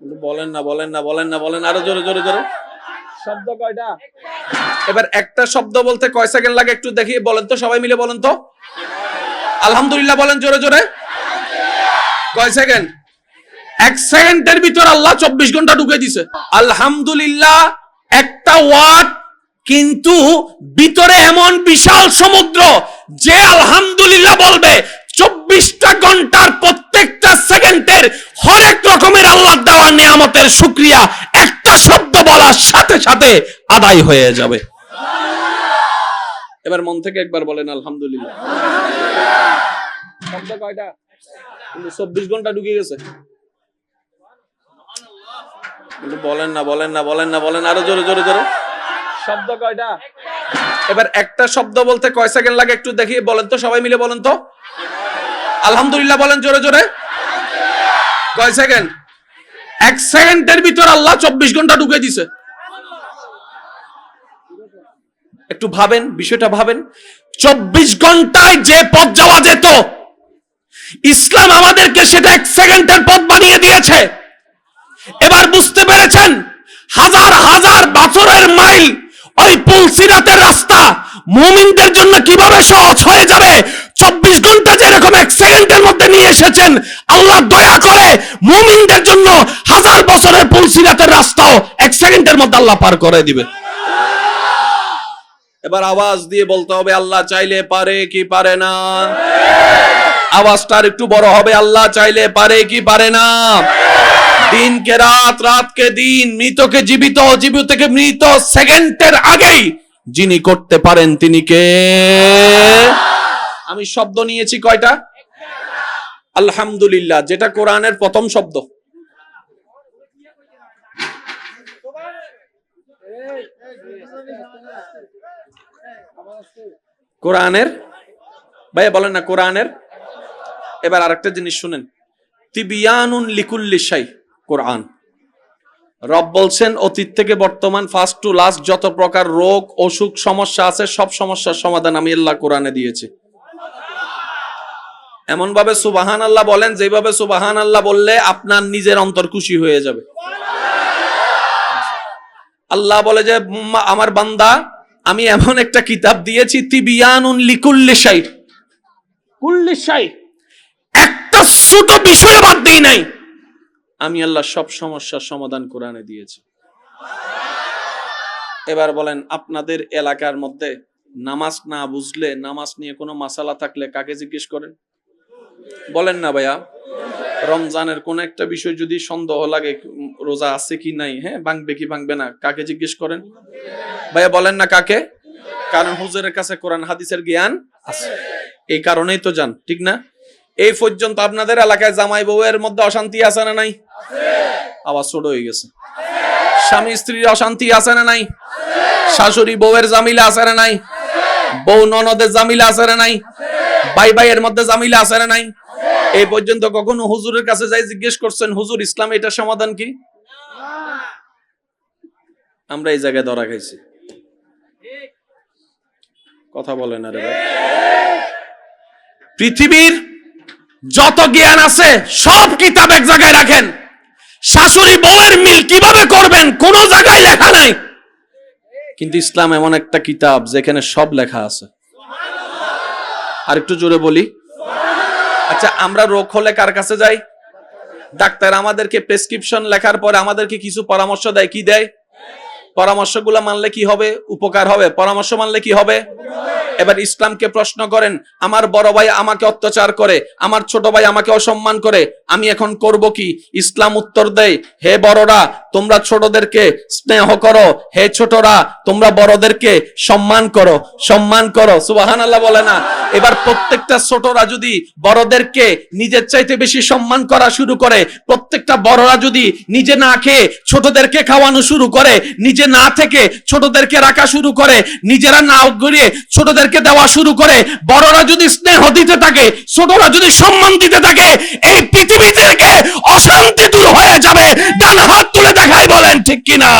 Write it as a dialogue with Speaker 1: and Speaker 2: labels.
Speaker 1: বলেন না বলেন না বলেন না বলেন আরও জোরে জোরে জোরে। শব্দ কয়টা? এবার একটা শব্দ বলতে কয় সেকেন্ড লাগে একটু দেখি বলেন তো সবাই মিলে বলেন তো। আলহামদুলিল্লাহ বলেন জোরে জোরে। কয় সেকেন্ড? এক সেকেন্ডের ভিতর আল্লাহ চব্বিশ ঘণ্টা ঢুকে দিছে। আলহামদুলিল্লাহ একটা ওয়ার্ড কিন্তু ভিতরে এমন বিশাল সমুদ্র যে আলহামদুলিল্লাহ বলবে চব্বিশটা ঘণ্টার প্রত্যেকটা সেকেন্ডের হরেক রকমের আল্লাহ দেওয়া নিয়ামতের একটা শব্দ বলার সাথে সাথে আদায় হয়ে যাবে। এবার মন থেকে একবার বলেন, আলহামদুলিল্লাহ। চব্বিশ ঘণ্টা ঢুকে গেছে। বলেন না বলেন না বলেন না, বলেন আরও জোরে জোরে জোরে। শব্দ কয়টা? এবার একটা শব্দ বলতে কয় সেকেন্ড লাগে একটু দেখি, বলেন তো, সবাই মিলে বলেন তো। আলহামদুলিল্লাহ বলেন জোরে জোরে। কয় সেকেন্ড? এক সেকেন্ডের ভিতর আল্লাহ চব্বিশ ঘণ্টা ঢুকে দিছে। একটু ভাবেন, বিষয়টা ভাবেন। চব্বিশ ঘন্টায় যে পথ যাওয়া যেত, ইসলাম আমাদেরকে সেটা এক সেকেন্ডের পথ বানিয়ে দিয়েছে। এবার বুঝতে পেরেছেন, হাজার হাজার বছরের মাইল ওই পুলসিরাতের রাস্তা মুমিনদের জন্য কীভাবে সহজ হয়ে যাবে? চব্বিশ ঘণ্টা যেরকম এক সেকেন্ডের মধ্যে নিয়ে এসেছেন। আল্লাহ দয়া করে মুমিনদের জন্য হাজার বছরের পুলসিরাতের রাস্তাও এক সেকেন্ডের মধ্যে আল্লাহ পার করে দিবে। এবার আওয়াজ দিয়ে বলতে হবে, আল্লাহ চাইলে পারে কি পারে না। আওয়াজটা একটু বড় হবে, আল্লাহ চাইলে পারে কি পারে না। দিনকে রাত, রাতকে দিন, মৃতকে জীবিত জীবিতকে মৃত সেকেন্ডের আগেই যিনি করতে পারেন তিনি কে? আমি শব্দ নিয়েছি কয়টা? আলহামদুলিল্লাহ, যেটা কোরআনের প্রথম শব্দ। কোরআনের? ভাইয়া বলেন না, কোরআনের? এবার আরেকটা জিনিস শুনেন। তিবিয়ানুন লিকুল্লি শাই, কোরআন। রব বলছেন, অতীত থেকে বর্তমান ফার্স্ট টু লাস্ট যত প্রকার রোগ, অসুখ, সমস্যা আছে, সব সমস্যার সমাধান আমি আল্লাহ কোরআনে দিয়েছি। এমন ভাবে সুবাহান আল্লাহ বলেন যেভাবে সুবাহান আল্লাহ বললে আপনার নিজের অন্তর খুশি হয়ে যাবে। আল্লাহ বলে যে আমার বান্দা আমি এমন একটা কিতাব দিয়েছি তিবিয়ানুন লিকুল্লি শাই কুল্লি একটা ছোট বিষয় বাদ দিই নাই। আমি আল্লাহ সব সমস্যার সমাধান কোরআনে দিয়েছি। এবার বলেন আপনাদের এলাকার মধ্যে নামাজ না বুঝলে নামাজ নিয়ে কোনো মাসালা থাকলে কাকে জিজ্ঞেস করেন? বলেন না ভাইয়া, রমজানের কোন একটা বিষয় যদি সন্দেহ লাগে, রোজা আছে কি নাই হ্যাঁ ভাঙবে কি ভাঙবে না, কাকে জিজ্ঞেস করেন? ভাইয়া বলেন না কাকে? কারণ হুজুরের কাছে কোরআন, হাদিসের জ্ঞান আছে। এই কারণেই তো যান, ঠিক না? এই পর্যন্ত আপনাদের এলাকায় জামাই বউয়ের মধ্যে অশান্তি আছে না নাই? আওয়াজ ছোট হয়ে গেছে। স্বামী স্ত্রীর অশান্তি আছে না নাই? শাশুড়ি বউয়ের জামিলা আছে না নাই? বউ ননদের জামিলা আছে না নাই? ভাই ভাইয়ের মধ্যে জামিলা আছে না নাই? এই পর্যন্ত কখনো হুজুরের কাছে যাই জিজ্ঞেস করছেন, হুজুর, ইসলাম এটার সমাধান কি? আমরা এই জায়গায় ধরা খাইছি। কথা বলেন আরে ভাই। পৃথিবীর যত জ্ঞান আছে, সব কিতাব এক জায়গায় রাখেন। শাশুড়ি বউয়ের মিল কীভাবে করবেন, কোন জায়গায় লেখা নাই। কিন্তু ইসলাম এমন একটা কিতাব যেখানে সব লেখা আছে। আর একটু জোরে বলি। আচ্ছা আমরা রোগ হলে কার কাছে যাই? ডাক্তার আমাদেরকে প্রেসক্রিপশন লেখার পরে আমাদেরকে কিছু পরামর্শ দেয়। কি দেয়? পরামর্শগুলো মানলে কি হবে? উপকার হবে। পরামর্শ মানলে কি হবে? এবার ইসলামকে প্রশ্ন করেন, আমার বড় ভাই আমাকে অত্যাচার করে, আমার ছোট ভাই আমাকে অসম্মান করে, আমি এখন করব কি? ইসলাম উত্তর দেয়, হে বড়রা তোমরা ছোটদেরকে স্নেহ করো। হে ছোটরা, তোমরা বড়দেরকে সম্মান করো। সম্মান করো। সুবাহান আল্লাহ বলে না। এবার প্রত্যেকটা ছোটরা যদি বড়দেরকে নিজের চাইতে বেশি সম্মান করা শুরু করে, প্রত্যেকটা বড়রা যদি নিজে না খেয়ে ছোটদেরকে খাওয়ানো শুরু করে, নিজে না থেকে ছোটদেরকে রাখা শুরু করে, নিজেরা না গড়িয়ে ছোটদেরকে দেওয়া শুরু করে, বড়রা যদি স্নেহ দিতে থাকে, ছোটরা যদি সম্মান দিতে থাকে, এই পৃথিবী থেকে অশান্তি ঠিক কিনা